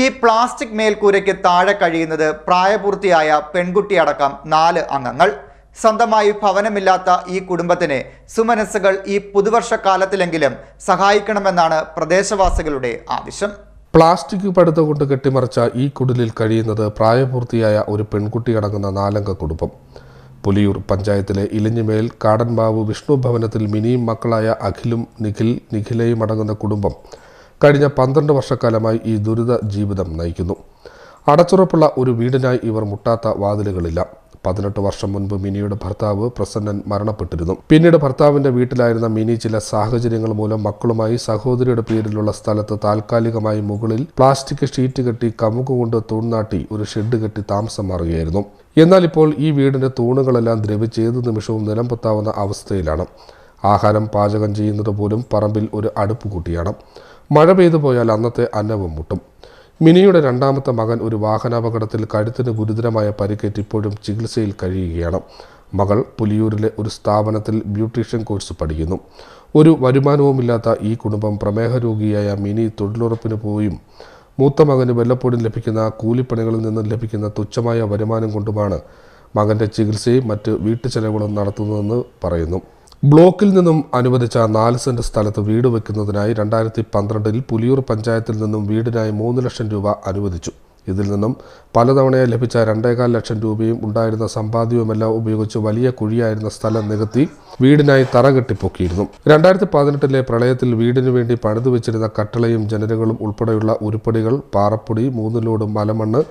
ഈ പ്ലാസ്റ്റിക് മേൽക്കൂരയ്ക്ക് താഴെ കഴിയുന്നത് പ്രായപൂർത്തിയായ പെൺകുട്ടിയടക്കം നാല് അംഗങ്ങൾ. സ്വന്തമായി ഭവനമില്ലാത്ത ഈ കുടുംബത്തിന് സുമനസ്സുകൾ ഈ പുതുവർഷക്കാലത്തിലെങ്കിലും സഹായിക്കണമെന്നാണ് പ്രദേശവാസികളുടെ ആവശ്യം. പ്ലാസ്റ്റിക് പടുത്ത കൊണ്ട് കെട്ടിമറിച്ച ഈ കുടിലിൽ കഴിയുന്നത് പ്രായപൂർത്തിയായ ഒരു പെൺകുട്ടി അടങ്ങുന്ന നാലംഗ കുടുംബം. പുലിയൂർ പഞ്ചായത്തിലെ ഇലിഞ്ഞിമേൽ കാടൻമാവ് വിഷ്ണു ഭവനത്തിൽ മിനിയും മക്കളായ അഖിലും നിഖിൽ നിഖിലയും അടങ്ങുന്ന കുടുംബം കഴിഞ്ഞ പന്ത്രണ്ട് വർഷക്കാലമായി ഈ ദുരിത ജീവിതം നയിക്കുന്നു. അടച്ചുറപ്പുള്ള ഒരു വീടിനായി ഇവർ മുട്ടാത്ത വാതിലുകളില്ല. പതിനെട്ട് വർഷം മുൻപ് മിനിയുടെ ഭർത്താവ് പ്രസന്നൻ മരണപ്പെട്ടിരുന്നു. പിന്നീട് ഭർത്താവിന്റെ വീട്ടിലായിരുന്ന മിനി ചില സാഹചര്യങ്ങൾ മൂലം മക്കളുമായി സഹോദരിയുടെ പേരിലുള്ള സ്ഥലത്ത് താൽക്കാലികമായി മുകളിൽ പ്ലാസ്റ്റിക് ഷീറ്റ് കെട്ടി കമുകുകൊണ്ട് തൂൺനാട്ടി ഒരു ഷെഡ് കെട്ടി താമസം മാറുകയായിരുന്നു. എന്നാൽ ഇപ്പോൾ ഈ വീടിന്റെ തൂണുകളെല്ലാം ദ്രവിച്ച് ഏതു നിമിഷവും നിലംപൊത്താവുന്ന അവസ്ഥയിലാണ്. ആഹാരം പാചകം ചെയ്യുന്നത് പോലും പറമ്പിൽ ഒരു അടുപ്പ് കൂട്ടിയാണ് മഴ പെയ്തു പോയാൽ അന്നത്തെ അന്നവും മുട്ടും. മിനിയുടെ രണ്ടാമത്തെ മകൻ ഒരു വാഹനാപകടത്തിൽ കഴുത്തിന് ഗുരുതരമായ പരിക്കേറ്റ് ഇപ്പോഴും ചികിത്സയിൽ കഴിയുകയാണ്. മകൾ പുലിയൂരിലെ ഒരു സ്ഥാപനത്തിൽ ബ്യൂട്ടീഷ്യൻ കോഴ്സ് പഠിക്കുന്നു. ഒരു വരുമാനവുമില്ലാത്ത ഈ കുടുംബം പ്രമേഹ രോഗിയായ മിനി തൊഴിലുറപ്പിന് പോയും. മൂത്ത മകന് വല്ലപ്പോഴും ലഭിക്കുന്ന കൂലിപ്പണികളിൽ നിന്നും ലഭിക്കുന്ന തുച്ഛമായ വരുമാനം കൊണ്ടുമാണ് മകന്റെ ചികിത്സയും മറ്റ് വീട്ടുചെലവുകളും നടത്തുന്നതെന്ന് പറയുന്നു. ബ്ലോക്കിൽ നിന്നും അനുവദിച്ച നാല് സെന്റ് സ്ഥലത്ത് വീട് വെക്കുന്നതിനായി രണ്ടായിരത്തി പന്ത്രണ്ടിൽ പുലിയൂർ പഞ്ചായത്തിൽ നിന്നും വീടിനായി മൂന്ന് ലക്ഷം രൂപ അനുവദിച്ചു. ഇതിൽ നിന്നും പലതവണയായി ലഭിച്ച രണ്ടേകാൽ ലക്ഷം രൂപയും ഉണ്ടായിരുന്ന സമ്പാദ്യവുമെല്ലാം ഉപയോഗിച്ച് വലിയ കുഴിയായിരുന്ന സ്ഥലം നികത്തി വീടിനായി തറ കെട്ടിപ്പൊക്കിയിരുന്നു. രണ്ടായിരത്തി പതിനെട്ടിലെ പ്രളയത്തിൽ വീടിനു വേണ്ടി പണിതു വെച്ചിരുന്ന കട്ടളയും ജനലുകളും ഉൾപ്പെടെയുള്ള ഉരുപ്പടികൾ പാറപ്പൊടി മൂന്നിലോടും മലമണ്ണ്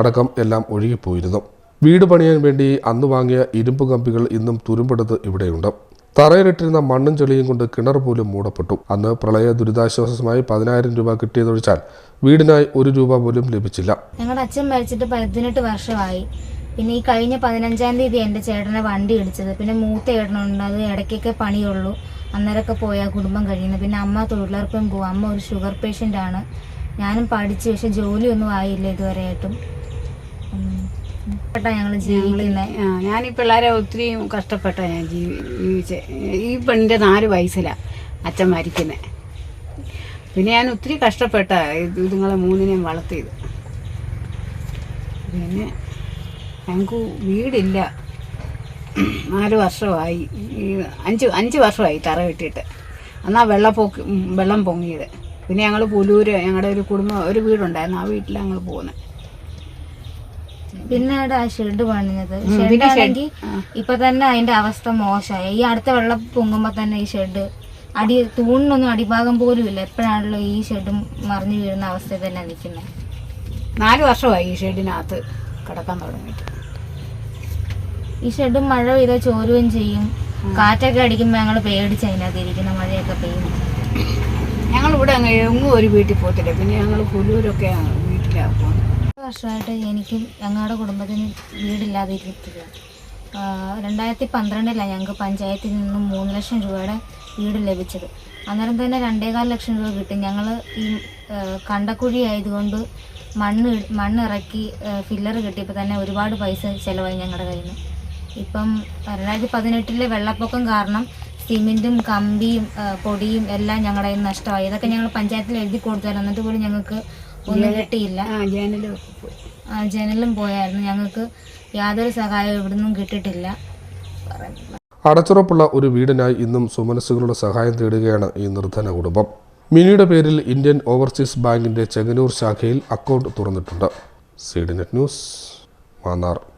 അടക്കം എല്ലാം ഒഴുകിപ്പോയിരുന്നു. വീട് പണിയാൻ വേണ്ടി അന്ന് വാങ്ങിയ ഇരുമ്പ് കമ്പികൾ ഇന്നും തുരുമ്പെടുത്ത് ഇവിടെയുണ്ട്. തറയിലിട്ടിരുന്ന മണ്ണും ചെളിയും കൊണ്ട് കിണർ പോലും മൂടപ്പെട്ടു. അന്ന് പ്രളയ ദുരിതാശ്വാസമായി പതിനായിരം രൂപ കിട്ടിയതൊഴിച്ചാൽ വീടിനായി ഒരു രൂപ പോലും ലഭിച്ചില്ല. ഞങ്ങളുടെ അച്ഛൻ മരിച്ചിട്ട് പതിനെട്ട് വർഷമായി. പിന്നെ ഈ കഴിഞ്ഞ പതിനഞ്ചാം തീയതി എന്റെ ചേട്ടനെ വണ്ടി ഇടിച്ചത്. പിന്നെ മൂത്ത ഏട്ടനുണ്ട്. അത് ഇടയ്ക്കൊക്കെ പണിയുള്ളൂ. അന്നേരമൊക്കെ പോയാൽ കുടുംബം കഴിയുന്നത്. പിന്നെ അമ്മ തൊഴിലുറപ്പും പോകും അമ്മ ഒരു ഷുഗർ പേഷ്യന്റ് ആണ് ഞാനും പഠിച്ചു പക്ഷെ ജോലിയൊന്നും ആയില്ല ഇതുവരെയായിട്ടും. ഞങ്ങൾ ജീവിക്കുന്നത് ആ, ഞാൻ ഈ പിള്ളേരെ ഒത്തിരി കഷ്ടപ്പെട്ട ഞാൻ ജീവി ജീവിച്ചെ. ഈ പെണ്ണിന്റെ നാല് വയസ്സിലാണ് അച്ഛൻ മരിക്കുന്നത് പിന്നെ ഞാൻ ഒത്തിരി കഷ്ടപ്പെട്ട ഇതുങ്ങളെ മൂന്നിനെയും വളർത്തിയത്. പിന്നെ ഞങ്ങൾക്ക് വീടില്ല. നാല് വർഷമായി. അഞ്ച് അഞ്ച് വർഷമായി തറ കെട്ടിയിട്ട്. എന്നാൽ വെള്ളപ്പൊക്കി വെള്ളം പൊങ്ങിയത്. പിന്നെ ഞങ്ങൾ പുലൂര് ഞങ്ങളുടെ ഒരു കുടുംബം ഒരു വീടുണ്ടായിരുന്നു. ആ വീട്ടിലാണ് ഞങ്ങൾ പോകുന്നത് പിന്നീട് ആ ഷെഡ് പണിഞ്ഞത്. ഷെഡ് ആണെങ്കിൽ ഇപ്പൊ തന്നെ അതിന്റെ അവസ്ഥ മോശമായി. ഈ അടുത്ത വെള്ളം പൊങ്ങുമ്പോ തന്നെ ഈ ഷെഡ് അടി തൂണിനൊന്നും അടിഭാഗം പോലും ഇല്ല. എപ്പോഴാണല്ലോ ഈ ഷെഡും മറിഞ്ഞു വീഴുന്ന അവസ്ഥയിൽ തന്നെ നിൽക്കുന്നത് നാല് വർഷമായി ഈ ഷെഡിനകത്ത് കിടക്കാൻ തുടങ്ങിയിട്ട്. ഈ ഷെഡും മഴ പെയ്താൽ ചോരുകയും ചെയ്യും. കാറ്റൊക്കെ അടിക്കുമ്പോൾ ഞങ്ങൾ പേടിച്ച് അതിനകത്ത് ഇരിക്കുന്ന മഴയൊക്കെ പെയ്യും. ഞങ്ങൾ ഇവിടെ അങ്ങ് എങ്ങും ഒരു വീട്ടിൽ പോകത്തില്ല. പിന്നെ ഞങ്ങൾ കുലൂരൊക്കെ വീട്ടിലാണ് പോകുന്നത് വർഷമായിട്ട് എനിക്കും ഞങ്ങളുടെ കുടുംബത്തിന് വീടില്ലാതെ ഇരിക്കുക രണ്ടായിരത്തി പന്ത്രണ്ടിലാണ് ഞങ്ങൾക്ക് പഞ്ചായത്തിൽ നിന്നും മൂന്ന് ലക്ഷം രൂപയുടെ വീട് ലഭിച്ചത്. അന്നേരം തന്നെ രണ്ടേകാൽ ലക്ഷം രൂപ കിട്ടി. ഞങ്ങൾ ഈ കണ്ടക്കുഴി ആയതുകൊണ്ട് മണ്ണ് മണ്ണ് ഇറക്കി ഫില്ലർ കിട്ടിയപ്പോൾ തന്നെ ഒരുപാട് പൈസ ചിലവായി ഞങ്ങളുടെ കയ്യിൽ നിന്ന്. ഇപ്പം രണ്ടായിരത്തി പതിനെട്ടിലെ വെള്ളപ്പൊക്കം കാരണം സിമെന്റും കമ്പിയും പൊടിയും എല്ലാം ഞങ്ങളുടെ കയ്യിൽ നഷ്ടമായി. ഇതൊക്കെ ഞങ്ങൾ പഞ്ചായത്തിൽ എഴുതി കൊടുത്തായിരുന്നു എന്നിട്ട് പോലും ഞങ്ങൾക്ക് ഒന്നും കിട്ടിയില്ല. ആ ജനലും പോയി ആ, ജനലും പോയായിരുന്നു. ഞങ്ങൾക്ക് യാതൊരു സഹായവും ഇവിടുന്നും കിട്ടിയിട്ടില്ല. അടച്ചുറപ്പുള്ള ഒരു വീടിനായി ഇന്നും സുമനസ്സുകളുടെ സഹായം തേടുകയാണ് ഈ നിർധന കുടുംബം. മിനിയുടെ പേരിൽ ഇന്ത്യൻ ഓവർസീസ് ബാങ്കിന്റെ ചെങ്ങന്നൂർ ശാഖയിൽ അക്കൗണ്ട് തുറന്നിട്ടുണ്ട്. C D net news Mannar.